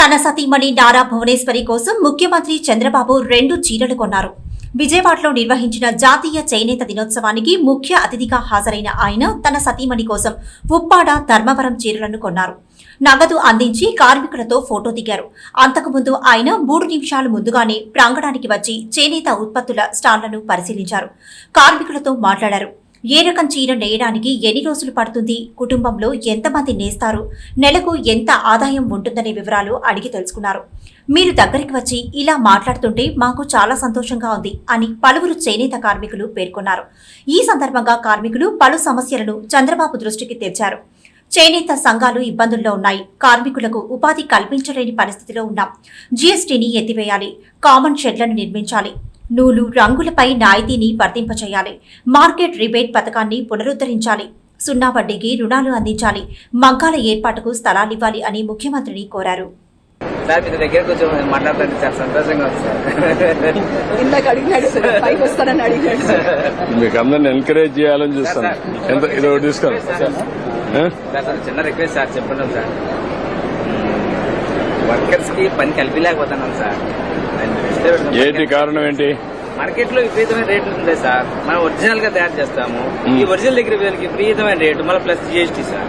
తన సతీమణి నారా భువనేశ్వరి కోసం ముఖ్యమంత్రి చంద్రబాబు రెండు చీరలు కొన్నారు. విజయవాడలో నిర్వహించిన జాతీయ చేనేత దినోత్సవానికి ముఖ్య అతిథిగా హాజరైన ఆయన తన సతీమణి కోసం ఉప్పాడ ధర్మవరం చీరలను కొన్నారు. నగదు అందించి కార్మికులతో ఫోటో దిగారు. అంతకుముందు ఆయన మూడు నిమిషాలు ముందుగానే ప్రాంగణానికి వచ్చి చేనేత ఉత్పత్తుల స్టాళ్ళను పరిశీలించారు. కార్మికులతో మాట్లాడారు. ఏ రకం చీర నేయడానికి ఎన్ని రోజులు పడుతుంది? కుటుంబంలో ఎంతమంది నేస్తారు? నెలకు ఎంత ఆదాయం ఉంటుందనే వివరాలు అడిగి తెలుసుకున్నారు. మీరు దగ్గరికి వచ్చి ఇలా మాట్లాడుతుంటే మాకు చాలా సంతోషంగా ఉంది అని పలువురు చేనేత కార్మికులు పేర్కొన్నారు. ఈ సందర్భంగా కార్మికులు పలు సమస్యలను చంద్రబాబు దృష్టికి తెచ్చారు చేనేత సంఘాలు ఇబ్బందుల్లో ఉన్నాయి. కార్మికులకు ఉపాధి కల్పించలేని పరిస్థితిలో ఉన్నాం. జీఎస్టీని ఎత్తివేయాలి. కామన్ షెడ్లను నిర్మించాలి. నూలు రంగులపై నాయితీని వర్తింపచేయాలి. మార్కెట్ రిబేట్ పథకాన్ని పునరుద్ధరించాలి. సున్నా వడ్డీకి రుణాలు అందించాలి. మగ్గాల ఏర్పాటుకు స్థలాలివ్వాలి అని ముఖ్యమంత్రిని కోరారు. సార్ మీ దగ్గర కొంచెం మాట్లాడుతుంటే చాలా సంతోషంగా ఉంది సార్. ఇందాక అడిగినాడు సార్ పైకి వస్తానని అడిగినాడు సార్. మీకు అందరిని ఎంకరేజ్ చేయాలని చూస్తాను. ఎంత ఇది ఒకటి తీసుకోండి ఆ? సార్ సార్ చిన్న రిక్వెస్ట్ సార్ చెప్పండి సార్. వర్కర్స్కి పని కల్పించలేకపోతున్నాం సార్. ఏంటి కారణం ఏంటి? మార్కెట్లో విపరీతమైన రేట్లు ఉంది సార్. మనం ఒరిజినల్గా తయారు చేస్తాము. ఈ ఒరిజినల్ దగ్గర వీళ్ళకి విపరీతమైన రేటు మళ్ళీ plus GST sir.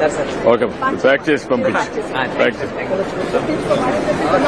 Sir sir okay pack చేసి పంపించి ఆ, ప్యాక్ చేసి థాంక్స్.